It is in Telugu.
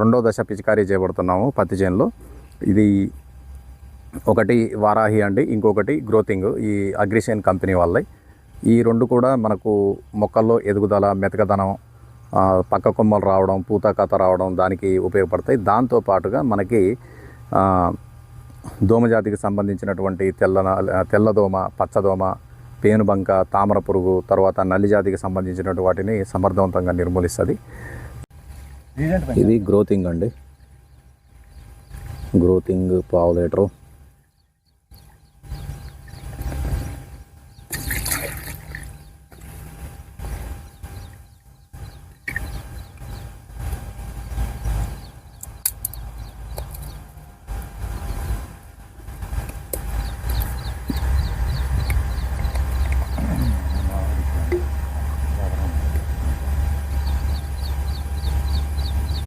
రెండో దశ పిచికారీ చేయబడుతున్నాము పత్తి చేనులో. ఇది ఒకటి వారాహి అండి ఇంకొకటి గ్రోతింగ్ ఈ అగ్రిషన్ కంపెనీ వాళ్ళై ఈ రెండు కూడా మనకు మొక్కల్లో ఎదుగుదల మెతకదనం పక్క కొమ్మలు రావడం పూత కథ రావడం దానికి ఉపయోగపడతాయి. దాంతో పాటుగా మనకి దోమజాతికి సంబంధించినటువంటి తెల్ల తెల్లదోమ పచ్చదోమ పేనుబంక తామర పురుగు తర్వాత నల్లి జాతికి సంబంధించినటువంటి వాటిని సమర్థవంతంగా నిర్మూలిస్తుంది. ఇది గ్రోతింగ్ అండి. గ్రోతింగ్ పావు లీటరు